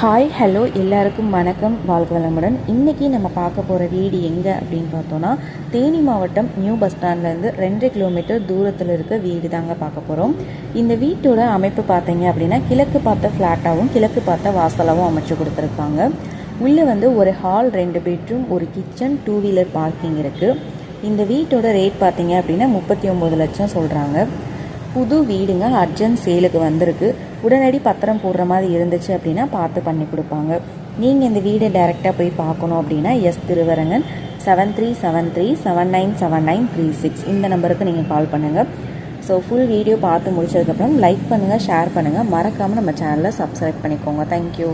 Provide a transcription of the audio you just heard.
Hi hello எல்லாருக்கும் வணக்கம். வாழ்க வளமுடன். இன்றைக்கி நம்ம பார்க்க போகிற வீடு எங்கே அப்படின்னு பார்த்தோன்னா தேனி மாவட்டம் நியூ பஸ் ஸ்டாண்ட்லேருந்து ரெண்டு கிலோமீட்டர் தூரத்தில் இருக்க வீடு தாங்க பார்க்க போகிறோம் இந்த வீட்டோட அமைப்பு பார்த்தீங்க அப்படின்னா கிழக்கு பார்த்த ஃப்ளாட்டாகவும் கிழக்கு பார்த்த வாசலாகவும் அமைச்சு கொடுத்துருக்காங்க. உள்ளே வந்து ஒரு ஹால் ரெண்டு பெட்ரூம் ஒரு கிச்சன் டூ வீலர் பார்க்கிங் இருக்குது இந்த வீட்டோட ரேட் பார்த்தீங்க அப்படின்னா முப்பத்தி ஒம்பது லட்சம் சொல்கிறாங்க புது வீடுங்க அர்ஜென்ட் சேலுக்கு வந்திருக்கு. உடனடி பத்திரம் போடுற மாதிரி இருந்துச்சு அப்படின்னா பார்த்து பண்ணி கொடுப்பாங்க. நீங்கள் இந்த வீடை டைரெக்டாக போய் பார்க்கணும் அப்படின்னா S Thiruvarangan seven three seven three seven nine seven nine three six இந்த நம்பருக்கு நீங்கள் கால் பண்ணுங்கள் ஸோ ஃபுல் வீடியோ பார்த்து முடிச்சதுக்கப்புறம் லைக் பண்ணுங்கள் ஷேர் பண்ணுங்கள் மறக்காமல் நம்ம சேனலை சப்ஸ்கிரைப் பண்ணிக்கோங்க. தேங்க்யூ